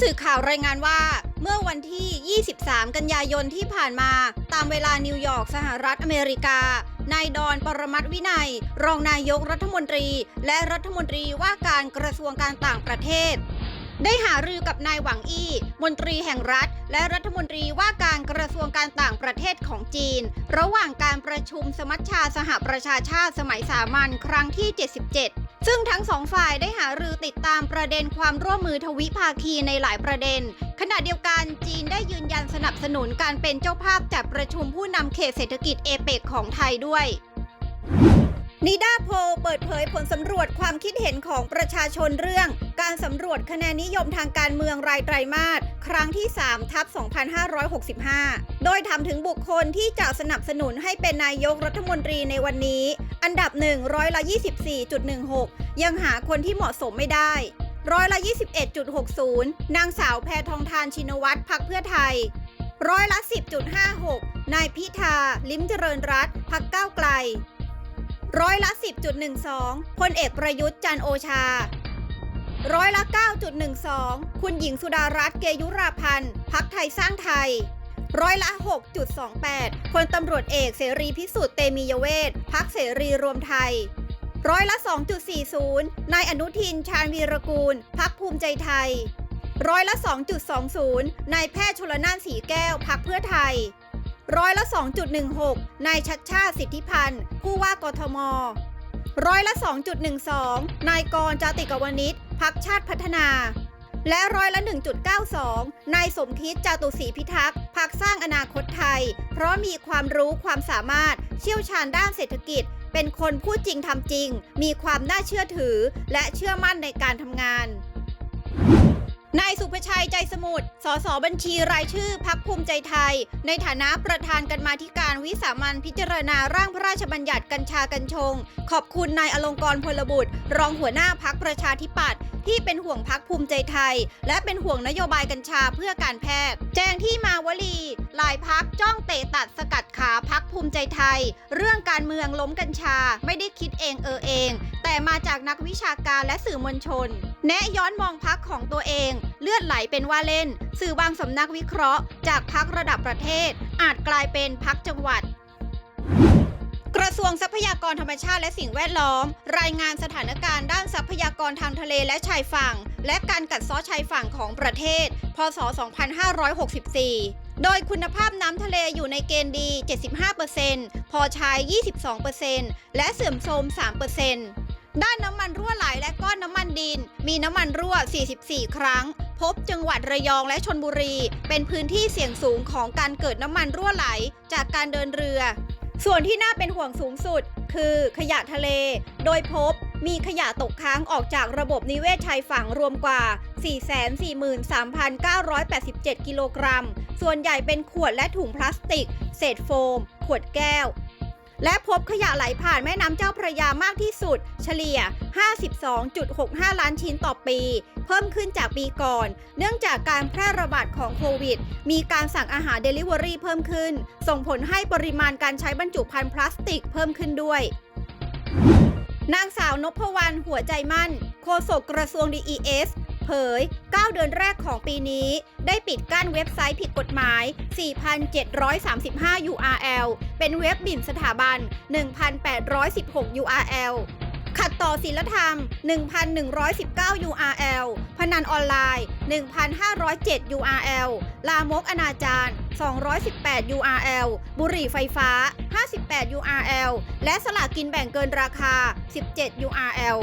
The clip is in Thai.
สื่อข่าวรายงานว่า เมื่อวันที่ 23 กันยายนที่ผ่านมา ตามเวลานิวยอร์กสหรัฐอเมริกา นายดอนปรมัตวินัย รองนายกรัฐมนตรี และรัฐมนตรีว่าการกระทรวงการต่างประเทศ ได้หารือกับนายหวังอี้ มนตรีแห่งรัฐ และรัฐมนตรีว่าการกระทรวงการต่างประเทศของจีน ระหว่างการประชุมสมัชชาสหประชาชาติสมัยสามัญครั้งที่ 77 ซึ่งทั้งสองฝ่ายได้หารือติดตามประเด็นความร่วมมือทวิภาคีในหลายประเด็น ขณะเดียวกันจีนได้ยืนยันสนับสนุนการเป็นเจ้าภาพจัดประชุมผู้นำเขตเศรษฐกิจเอเปกของไทยด้วยนิดาโพลเปิดเผยผลสำรวจความคิดเห็นของประชาชนเรื่อง การสำรวจคะแนนนิยมทางการเมืองรายไตรมาสครั้งที่ 3 ทับ 2565 โดยถามถึงบุคคลที่จะสนับสนุนให้เป็นนายกรัฐมนตรีในวันนี้ อันดับ1ร้อยละ24.16 ยังหาคนที่เหมาะสมไม่ได้ร้อยละ21.60 นางสาวแพทองทานชินวัตรพักเพื่อไทยร้อยละ 10.56 นายพิธา ลิ้มเจริญรัตพักก้าวไกลร้อยละ 10.12พลเอกประยุทธ์จันโอชาร้อยละ 9.12 คุณหญิงสุดารัตน์เกยุราพันธ์พักไทยสร้างไทย ร้อยละ 6.28พลตำรวจเอกเสรีพิสุทธิ์เตมียเวทพักเสรีรวมไทย ร้อยละ 2.40 นายอนุทินชาญวีรกูล พักภูมิใจไทย ร้อยละ 2.20 นายแพทย์ชลนานสีแก้ว พักเพื่อไทย ร้อยละ 2.16 นายชัดชาติสิทธิพันธ์ ผู้ว่ากทม ร้อยละ 2.12 นายกรจาติกวนิชพักชาติพัฒนา และร้อยละ 1.92 นายสมคิดจาตุศรีพิทักษ์พักสร้างอนาคตไทย เพราะมีความรู้ความสามารถเชี่ยวชาญด้านเศรษฐกิจ เป็นคนพูดจริงทำจริง มีความน่าเชื่อถือ และเชื่อมั่นในการทำงาน นายสุภชัยใจสมุทร สสบัญชีรายชื่อพักภูมิใจไทย ในฐานะประธานกันมาธิการวิสามันพิจารณาร่างพระราชบัญญัติกัญชากัญชง ขอบคุณนายอลงกรณ์พลบุตร รองหัวหน้าพักประชาธิปัตย์ที่เป็นห่วงพักภูมิใจไทย และเป็นห่วงนโยบายกัญชาเพื่อการแพทย์ แจ้งที่มาวลีหลายพักจ้องเตะตัดสกัดขาพักภูมิใจไทย เรื่องการเมืองล้มกัญชาไม่ได้คิดเองเออเอง แต่มาจากนักวิชาการและสื่อมวลชน แนะย้อนมองพักของตัวเองเลือดไหลเป็นว่าเล่น สื่อบางสำนักวิเคราะห์ จากพักระดับประเทศ อาจกลายเป็นพักจังหวัดกระทรวงทรัพยากรธรรมชาติและสิ่งแวดล้อม รายงานสถานการณ์ด้านทรัพยากรทางทะเลและชายฝั่ง และการกัดเซาะชายฝั่งของประเทศ พศ 2564 โดยคุณภาพน้ำทะเลอยู่ในเกณฑ์ดี 75%พอใช้ 22%และเสื่อมโทรม 3% ด้านน้ำมันรั่วไหลและก้อนน้ำมันดิน มีน้ำมันรั่ว 44 ครั้ง พบจังหวัดระยองและชนบุรี เป็นพื้นที่เสี่ยงสูงของการเกิดน้ำมันรั่วไหลจากการเดินเรือ ส่วนที่น่าเป็นห่วงสูงสุด คือขยะทะเล โดยพบมีขยะตกค้างออกจากระบบนิเวศชายฝั่งรวมกว่า 443,987 กิโลกรัม ส่วนใหญ่เป็นขวดและถุงพลาสติก เศษโฟม ขวดแก้ว และพบขยะไหลผ่านแม่น้ำเจ้าพระยามากที่สุด เฉลี่ย 52.65 ล้านชิ้นต่อปี เพิ่มขึ้นจากปีก่อน เนื่องจากการแพร่ระบาดของโควิด มีการสั่งอาหารเดลิเวอรี่เพิ่มขึ้น ส่งผลให้ปริมาณการใช้บรรจุภัณฑ์พลาสติกเพิ่มขึ้นด้วยนางสาวนพวรรณหัวใจมั่น โฆษกกระทรวง DES เผย 9 เดือนแรกของปีนี้ ได้ปิดกั้นเว็บไซต์ผิดกฎหมาย 4,735 URL เป็นเว็บหมิ่นสถาบัน 1,816 URL ขัดต่อศีลธรรม 1,119 URL พนันออนไลน์ 1,507 URL ลามกอนาจาร218 URL บุหรี่ไฟฟ้า 58 URL และสลากกินแบ่งเกินราคา 17 URL